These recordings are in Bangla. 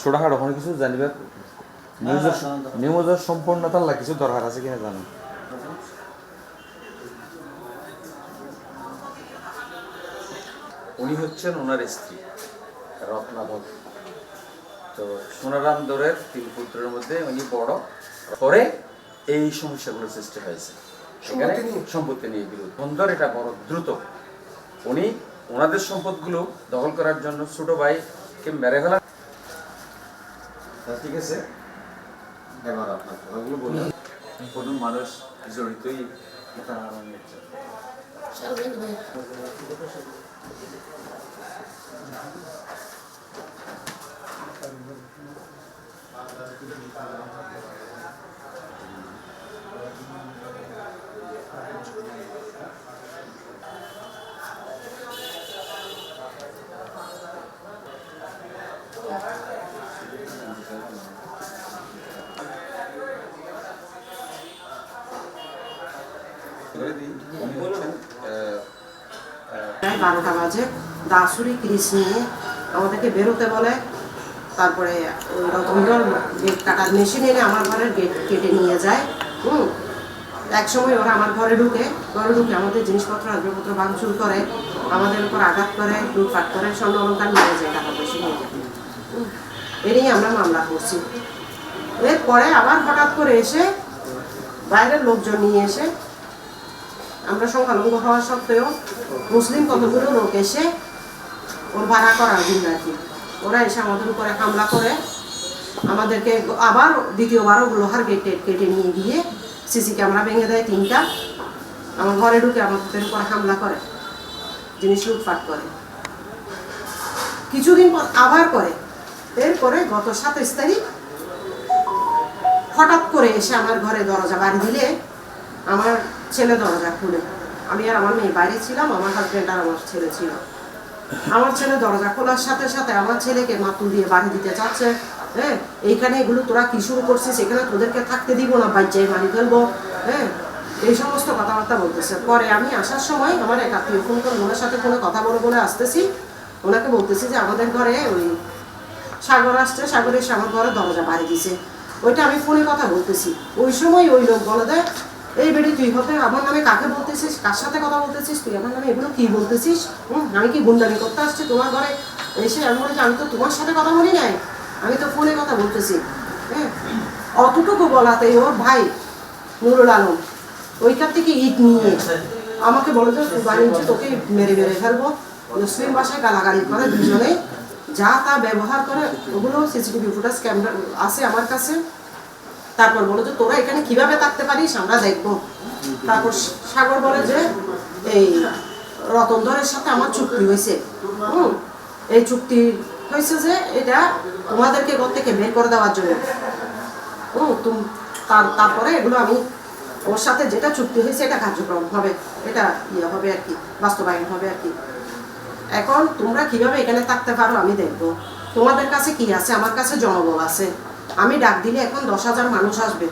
ছোটখাটো কোনো কিছু জানিবার নিউজের নিউজের সম্পূর্ণতার লাগে কিছু দরকার আছে কিনা জানো? উনি হচ্ছেন ওনার স্ত্রী রত্নাবর তো সোনারাম দরের তিন পুত্রের মধ্যে উনি বড়। পরে এই সমস্যাগুলো সৃষ্টি হয়েছে। এখানে সম্পত্তি নিয়ে বিরোধ। বন্ধর এটা বড় দ্রুত। উনি ওনাদের সম্পদগুলো দখল করার জন্য ছোট ভাইকে মেরে ফেলা ঠিক আছে। কথাগুলো বলুন। কোন মানুষ জড়িতই এটা আমার নিচ্ছে। করে দিই। উনি হচ্ছেন, আহ, প্রায় বারোটা বাজে দাসুরি ক্রিস নিয়ে আমাদেরকে বেরোতে বলে। তারপরে ওই গেট কাটার মেশিন এনে আমার ঘরের গেট কেটে নিয়ে যায়। হুম? এক সময় ওরা আমার ঘরে ঢুকে। ঘরে ঢুকে আমাদের জিনিসপত্র, আসবাবপত্র ভাঙচুর করে, আমাদের উপর আঘাত করে, লুটপাট করে, স্বর্ণ অলঙ্কার নিয়ে যায় টাকা পয়সা নিয়ে যায়। এ নিয়ে আমরা মামলা করছি। এরপরে আবার হঠাৎ করে এসে বাইরের লোকজন নিয়ে এসে আমরা সংখ্যালঘু হওয়া সত্ত্বেও মুসলিম কতগুলো লোক এসে ওর ভাড়া করার জন্য ওরা এসে আমাদের উপরে হামলা করে। আমাদেরকে আবার দ্বিতীয়বারও লোহার গেট কেটে নিয়ে গিয়ে সিসি ক্যামেরা ভেঙে দেয় তিনটা। আমার ঘরে ঢুকে আমাদের উপর হামলা করে, জিনিস লুটপাট করে। কিছুদিন পর আবার করে। এরপরে গত সাতাইশ তারিখ হঠাৎ করে এসে আমার ঘরে দরজা বাড়ি দিলে আমার ছেলে দরজা খুলে। আমি আর আমার মেয়ে বাইরে ছিলাম, আমার হাজব্যান্ড আর আমার ছেলে ছিল। আমার ছেলে দরজা খোলার সাথে সাথে আমার ছেলেকে মাতুল দিয়ে বাড়ি দিতে চাচ্ছে। হ্যাঁ এইখানে এগুলো তোরা কি শুরু করছিস? এখানে তোদেরকে থাকতে দিব না বাচ্চায় মারি ফেলব হ্যাঁ এই সমস্ত কথাবার্তা বলতেছে। পরে আমি আসার সময় আমার এক আত্মীয় ফোন করে ওনার সাথে কোনো কথা বলে বলে আসতেছি। ওনাকে বলতেছি যে আমাদের ঘরে ওই সাগর আসছে, সাগর এসে আমার ঘরে দরজা বাড়ি দিছে। ওইটা আমি ফোনে কথা বলতেছি। ওই সময় ওই লোক বলে দেয় এই বেটি, তুই হতে আমার নামে কাকে বলতেছিস? কার সাথে কথা বলতেছিস? তুই আমার নামে এগুলো কি বলতেছিস? হুম, আমি কি গুন্ডামি করতে আসছি? তোমার ঘরে এসে আমি বলি যে আমি তো তোমার সাথে কথা বলি নাই। আমি তো ফোনে কথা বলতেছি। হ্যাঁ? অতটুকু বলাতে ওর ভাই নুরুল আলম ওইখান থেকে ইট নিয়ে আমাকে বলে যে বাণিজ্য তোকে মেরে মেরে ফেলব। মুসলিম ভাষায় গালাগালি করে দুজনে যা তা ব্যবহার করে, ওগুলো সিসিটিভি ফুটেজ ক্যামেরা আছে আমার কাছে। তারপর বলে যে তোরা এখানে কীভাবে থাকতে পারিস, আমরা দেখব। তারপর সাগর বলে যে, এই রতনধরের সাথে আমার চুক্তি হয়েছে। হুম? এই চুক্তি হয়েছে যে, এটা তোমাদেরকে ঘর থেকে বের করে দেওয়ার জন্য। হুম, তুম তার- তারপরে এগুলো আমি ওর সাথে যেটা চুক্তি হয়েছে, এটা কার্যক্রম হবে। এটা ইয়ে হবে আর কি, বাস্তবায়ন হবে আর কি। এখন তোমরা কীভাবে এখানে থাকতে পারো আমি দেখব। তোমাদের কাছে কি আছে? আমার কাছে জনবল আছে। আমি ডাক দিলে এখন দশ হাজার মানুষ আসবে।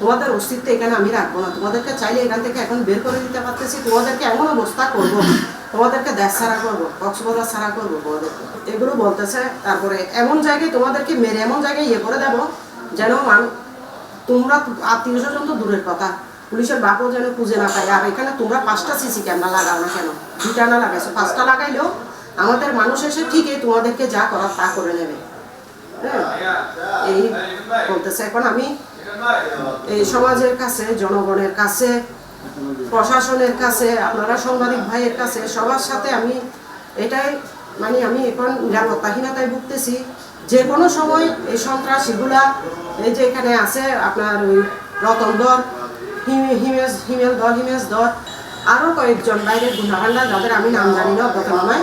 তোমাদের অস্তিত্ব এখানে আমি রাখব না। তোমাদেরকে চাইলে এখান থেকে এখন বের করে দিতে পারতেছি। তোমাদেরকে এমন অবস্থা করব। তোমাদেরকে দেশ ছাড়া করব, কক্সবাজার ছাড়া করব। তোমাদেরকে এগুলো বলতেছে, তারপরে এমন জায়গায় তোমাদেরকে মেরে এমন জায়গায় ইয়ে করে দেবো যেন তোমরা আত্মীয় স্বজন তো দূরের কথা। পুলিশের বাপও যেন খুঁজে না পায়। আর এখানে তোমরা পাঁচটা সিসি ক্যামেরা লাগাও না কেন? দুটা না লাগাইছো। পাঁচটা লাগাইলেও আমাদের মানুষ এসে ঠিকই তোমাদেরকে যা করার তা করে নেবে। এই বলতেছে, এখন আমি এই সমাজের কাছে, জনগণের কাছে, প্রশাসনের কাছে, আপনারা সাংবাদিক ভাইয়ের কাছে, সবার সাথে আমি এটাই মানে আমি এখন নিরাপত্তাহীনতায় ভুগতেছি। যে কোনো সময় এই সন্ত্রাসীগুলা এই যে এখানে আছে আপনার ওই রতন দর, হিমে- হিমেশ হিমেল দর হিমেশ দর আরও কয়েকজন বাইরের গুন্ডাহান্ডা যাদের আমি নাম জানি না অজ্ঞাতনামায়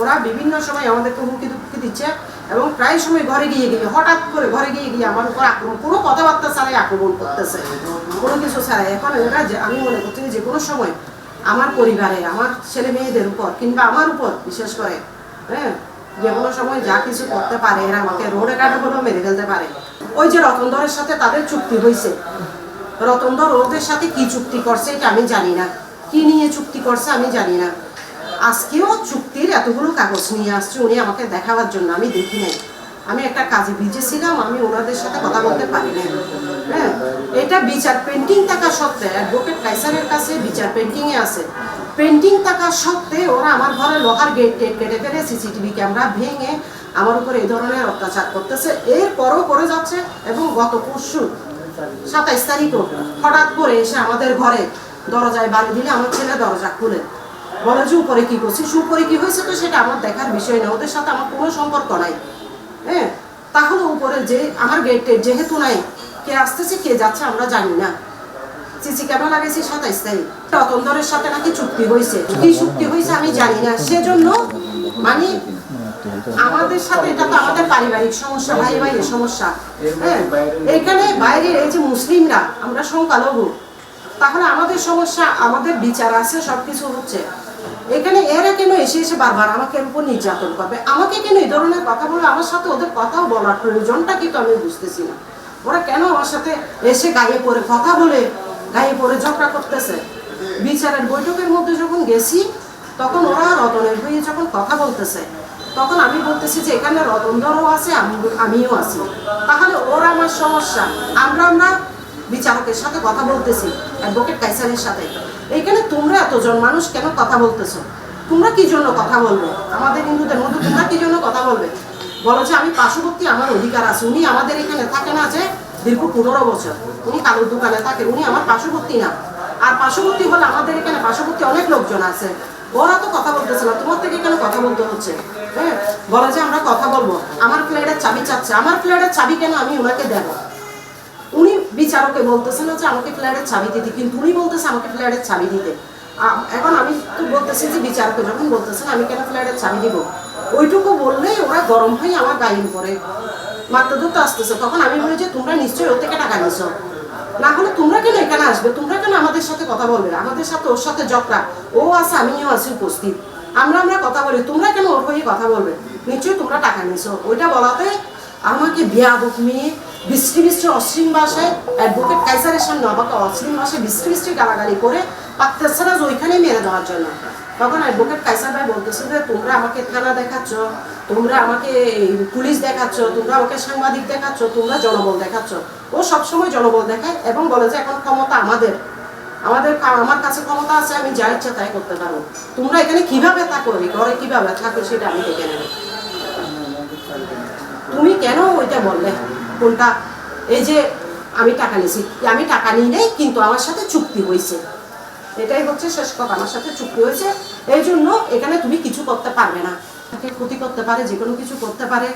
ওরা বিভিন্ন সময় আমাদেরকে হুমকি দুমকি দিচ্ছে। এবং প্রায় সময় ঘরে গিয়ে গিয়ে, হঠাৎ করে ঘরে গিয়ে গিয়ে আমার উপর আক্রমণ, কোনো কথাবার্তা ছাড়াই আক্রমণ করতেছে। কোনো কিছু ছাড়াই। এখন ওরা আমি মনে করছি যে, কোনো সময় আমার পরিবারে আমার ছেলে মেয়েদের উপর কিংবা আমার উপর, বিশেষ করে হ্যাঁ যে কোনো সময় যা কিছু করতে পারে, এরা আমাকে রোডে কাটে বলেও মেরে ফেলতে পারে। ওই যে রতনধরের সাথে তাদের চুক্তি হয়েছে। রতনধর ওদের সাথে কি চুক্তি করছে এটা আমি জানি না। কি নিয়ে চুক্তি করছে আমি জানি না। আজকেও চুক্তির এতগুলো কাগজ নিয়ে আসছে, উনি আমাকে দেখাবার জন্য। আমি দেখি নাই। আমি একটা কাজে ভিজে ছিলাম, আমি ওনাদের সাথে কথা বলতে পারি না হ্যাঁ এটা বিচার পেন্টিং থাকা সত্ত্বে অ্যাডভোকেট কাইসারের কাছে বিচার পেন্টিংয়ে আছে। পেন্টিং থাকা সত্ত্বে ওরা আমার ঘরে লোহার গেট টেট কেটে ফেলে সিসিটিভি ক্যামেরা ভেঙে আমার উপর এই ধরনের অত্যাচার করতেছে। এরপরও করে যাচ্ছে এবং গত পরশু সাতাইশ তারিখও হঠাৎ করে এসে আমাদের ঘরে দরজায় বাড়ি দিলে আমার ছেলে দরজা খুলে। যে উপরে কি করছিস উপরে কি হয়েছে তো সেটা আমার দেখার বিষয় না, ওদের সাথে আমার কোনো সম্পর্ক নাই। হ্যাঁ? তাহলে উপরে যে আমার গেটে যেহেতু নাই, কে আসতেছে, কে যাচ্ছে আমরা জানি না। সিসি ক্যামেরা লাগাইছি সাতাইশ তারিখ। রতনদরের সাথে নাকি চুক্তি হয়েছে। কি চুক্তি হয়েছে আমি জানি না। সেজন্য মানে আমাদের সাথে এটা তো আমাদের পারিবারিক সমস্যা, ভাই ভাই সমস্যা। হ্যাঁ? এখানে বাইরে এই যে মুসলিমরা, আমরা সংখ্যালঘু। তাহলে আমাদের সমস্যা, আমাদের বিচার আছে, সবকিছু হচ্ছে। এখানে এরা কেন এসে এসে বারবার আমাকে উপর নির্যাতন করবে? আমাকে কেন এই ধরনের কথা বলে? আমার সাথে ওদের কথাও বলার প্রয়োজনটা কিন্তু আমি বুঝতেছি না। ওরা কেন আমার সাথে এসে গায়ে পড়ে কথা বলে, গায়ে পড়ে ঝগড়া করতেছে? বিচারের বৈঠকের মধ্যে যখন গেছি, তখন ওরা রতনের হয়ে যখন কথা বলতেছে, তখন আমি বলতেছি যে এখানে রতন রতনধরও আছে আমিও আছি। তাহলে ওরা আমার সমস্যা। আমরা আমরা বিচারকের সাথে কথা বলতেছি অ্যাডভোকেট কাইসারের সাথে। এইখানে তোমরা এতজন মানুষ কেন কথা বলতেছো? তোমরা কি জন্য কথা বলবে? আমাদের হিন্দুদের মধ্যে তোমরা কি জন্য কথা বলবে? বলো যে আমি পার্শ্ববর্তী, আমার অধিকার আছে। উনি আমাদের এখানে থাকে না যে দীর্ঘ পনেরো বছর। উনি কালোর দোকানে থাকে, উনি আমার পার্শ্ববর্তী না। আর পার্শ্ববর্তী হলে আমাদের এখানে পার্শ্ববর্তী অনেক লোকজন আছে। ওরা তো কথা বলতেছে না। তোমার থেকে কেন কথা বলতে হচ্ছে। হ্যাঁ? বলে যে আমরা কথা বলব। আমার ফ্ল্যাটের চাবি চাচ্ছে। আমার ফ্ল্যাটের চাবি কেন আমি ওনাকে দেবো? উনি বিচারকে বলতেছে না যে, আমাকে ফ্ল্যাটের চাবি দিতে। কিন্তু উনি বলতেছে, আমাকে ফ্ল্যাটের চাবি দিতে। এখন আমি তো বলতেছি যে, বিচারকে যখন বলতেছেন, আমি কেন ফ্ল্যাটের চাবি দিব? ওইটুকু বললেই ওরা গরম হয়ে আমার গায়ের উপরে মারতে ধরতে আসতেছে। তখন আমি বলি যে, তোমরা নিশ্চয়ই ওর থেকে টাকা নিছো। না হলে তোমরা কেন এখানে আসবে? তোমরা কেন আমাদের সাথে কথা বলবে আমাদের সাথে ওর সাথে জকরা ও আছে, আমিও আছি, উপস্থিত। আমরা আমরা কথা বলি। তোমরা কেন ওর হয়ে কথা বলবে? নিশ্চয়ই তোমরা টাকা নিছো। ওইটা বলাতে আমাকে বিয়াদক মেয়ে বৃষ্টি বৃষ্টি অশ্লীল ভাষায় অ্যাডভোকেট কাইসারের সামনে আমাকে অশ্লীল ভাষায় বৃষ্টি বৃষ্টি গালাগালি করে পাকতেছে না, যে ওইখানেই মেরে দেওয়ার জন্য। তখন অ্যাডভোকেট কাইসার ভাই বলতেছে যে তোমরা আমাকে থানা দেখাচ্ছ, তোমরা আমাকে পুলিশ দেখাচ্ছ, তোমরা আমাকে সাংবাদিক দেখাচ্ছ, তোমরা জনবল দেখাচ্ছ। ও সবসময় জনবল দেখায় এবং বলে যে, এখন ক্ষমতা আমাদের। আমাদের আমার কাছে ক্ষমতা আছে, আমি যা ইচ্ছা তাই করতে পারব। তোমরা এখানে কীভাবে তা এই ঘরে কীভাবে থাকো সেটা আমি দেখে নেব। তুমি কেন ওইটা বললে? কোনটা এই যে আমি টাকা নিয়েছি আমি টাকা নিই নেই, কিন্তু আমার সাথে চুক্তি হয়েছে। এটাই হচ্ছে শেষ কথা, আমার সাথে চুক্তি হয়েছে। এই জন্য এখানে তুমি কিছু করতে পারবে না। তাকে ক্ষতি করতে পারে, যে কোনো কিছু করতে পারে।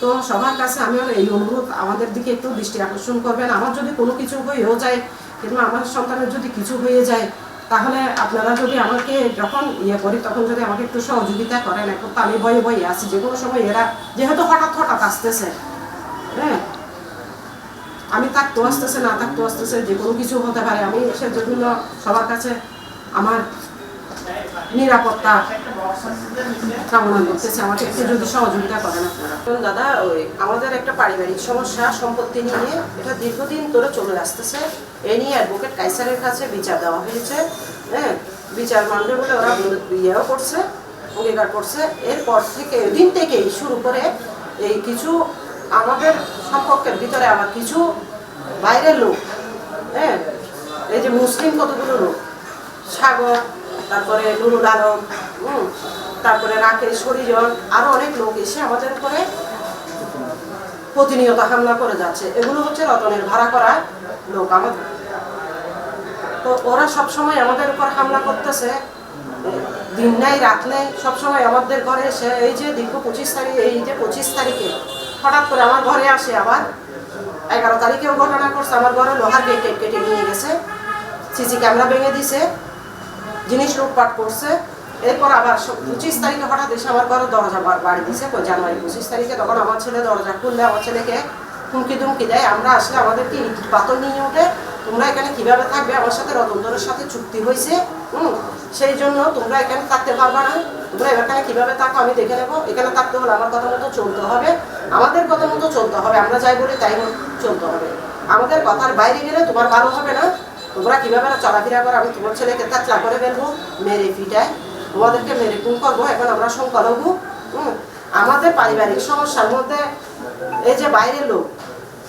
তো সবার কাছে আমি এই অনুরোধ, আমাদের দিকে একটু দৃষ্টি আকর্ষণ করবেন। আমার যদি কোনো কিছু হয়েও যায় কিংবা আমার সন্তানের যদি কিছু হয়ে যায়, তাহলে আপনারা যদি আমাকে যখন ইয়ে করি তখন যদি আমাকে একটু সহযোগিতা করেন এখন তো আমি ভয়ে ভয়ে আছি যে কোনো সময় এরা, যেহেতু হঠাৎ হঠাৎ আসতেছে হ্যাঁ আমি থাকতেও আসতেছে না, থাকতেও আসতেছে, যে কোনো কিছু হতে পারে। আমি সে সেজন্য সবার কাছে আমার নিরাপত্তা কামনা করতেছি। আমাকে একটু যদি সহযোগিতা করেন আপনারা। দাদা, ওই আমাদের একটা পারিবারিক সমস্যা, সম্পত্তি নিয়ে এটা দীর্ঘদিন ধরে চলে আসতেছে। এ নিয়ে অ্যাডভোকেট কাইসারের কাছে বিচার দেওয়া হয়েছে। হ্যাঁ বিচার মানবে বলে ওরা ইয়েও করছে, অঙ্গীকার করছে। এরপর থেকে, দিন থেকেই শুরু করে এই কিছু আমাদের সম্পর্কের ভিতরে আবার কিছু বাইরের লোক হ্যাঁ? এই যে মুসলিম কতগুলো লোক? সাগর তারপরে নুরুল আলম হুম, তারপরে রাকেশ হরিজন আরও অনেক লোক এসে আমাদের উপরে প্রতিনিয়ত হামলা করে যাচ্ছে। এগুলো হচ্ছে রতনের ভাড়া করা লোক আমাদের। তো ওরা সব সময় আমাদের উপর হামলা করতেছে। দিন নাই রাত নেই সবসময় আমাদের ঘরে এসে এই যে দীর্ঘ পঁচিশ তারিখ এই যে পঁচিশ তারিখে হঠাৎ করে আমার ঘরে আসে আবার। এগারো তারিখেও ঘটনা করছে, আমার ঘরে লোহার গেট কেটে নিয়ে গেছে। সিসি ক্যামেরা ভেঙে দিছে, জিনিস লুটপাট করছে। এরপর আবার পঁচিশ তারিখে হঠাৎ এসে আমার ঘরে দরজা বাড়ি দিছে জানুয়ারি পঁচিশ তারিখে তখন আমার ছেলে দরজা খুললে, আমার ছেলেকে হুমকি দুমকি দেয়। আমরা আসলে আমাদেরকে ইট পাথর নিয়ে ওঠে তোমরা এখানে কীভাবে থাকবে? আমার সাথে রতনদরের সাথে চুক্তি হয়েছে হুম সেই জন্য তোমরা এখানে থাকতে পারবে না। তোমরা এখানে কীভাবে থাকো আমি দেখে নেব। এখানে থাকতে হলে আমার কথা মতো চলতে হবে। আমাদের কথা মতো চলতে হবে। আমরা যাই বলি তাই চলতে হবে। আমাদের কথার বাইরে গেলে তোমার ভালো হবে না। তোমরা কীভাবে চলাফেরা করো? আমি তোমার ছেলেকে তাকলা করে ফেলব মেরে ফিটায় তোমাদেরকে মেরে খুন করব। এখন আমরা সংখ্যালঘু হুম, আমাদের পারিবারিক সমস্যার মধ্যে এই যে বাইরের লোক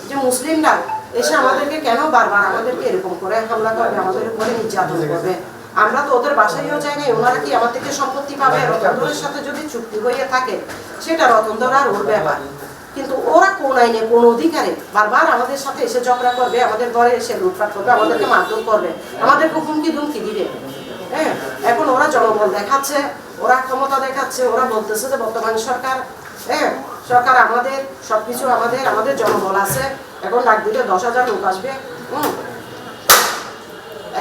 যে মুসলিমরা এসে আমাদেরকে কেন বারবার আমাদেরকে এরকম করে হামলা করবে? আমাদের উপরে নির্যাতন করবে? আমরা তো ওদের বাসায়ও যাই নাই, ওনারা কি আমার থেকে সম্পত্তি পাবে? রতনদরের সাথে যদি চুক্তি হয়ে থাকে, সেটা রতনদর আর ওর ব্যাপার। কিন্তু ওরা কোন আইনে, কোন অধিকারে বারবার আমাদের সাথে এসে ঝগড়া করবে, আমাদের ঘরে এসে লুটপাট করবে, আমাদেরকে মারধর করবে আমাদেরকে হুমকি দুমকি দিবে। হ্যাঁ এখন ওরা জনবল দেখাচ্ছে, ওরা ক্ষমতা দেখাচ্ছে, ওরা বলতেছে যে বর্তমান সরকার হ্যাঁ সরকার আমাদের, সবকিছু আমাদের আমাদের জনবল আছে। এখন ডাক দিলে দশ হাজার লোক আসবে, হুম।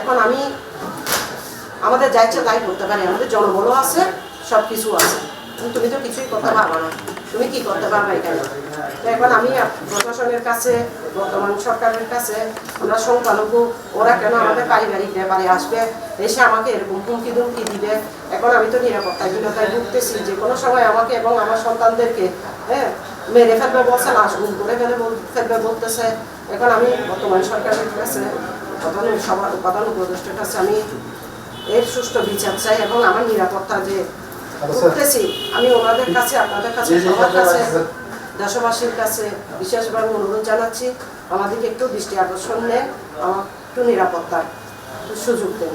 এখন আমি আমাদের যা ইচ্ছা তাই করতে পারি আমাদের জনবলও আছে সব কিছু আছে তুমি তো কিছুই করতে পারবে না। তুমি কি করতে পারবে এখানে? এখন আমি প্রশাসনের কাছে বর্তমান সরকারের কাছে আমরা সংখ্যালঘু ওরা কেন আমাদের পারিবারিক ব্যাপারে আসবে? এসে আমাকে এরকম হুমকি ধুমকি দিবে? এখন আমি তো নিরাপত্তাহীনতায় ভুগতেছি যে কোনো সময় আমাকে এবং আমার সন্তানদেরকে হ্যাঁ মেরে ফেলবে বলছে লাশ গুম করে ফেলে বল- ফেলবে বলতেছে। এখন আমি বর্তমান সরকারের কাছে প্রধান সবার প্রধান উপদেষ্টার কাছে আমি এর সুষ্ঠু বিচার চাই এবং আমার নিরাপত্তা যে করতেছি আমি ওনাদের কাছে আপনাদের কাছে সবার কাছে দেশবাসীর কাছে বিশেষভাবে অনুরোধ জানাচ্ছি আমাদেরকে একটু দৃষ্টি আকর্ষণ নেন আমার একটু নিরাপত্তার সুযোগ দেন।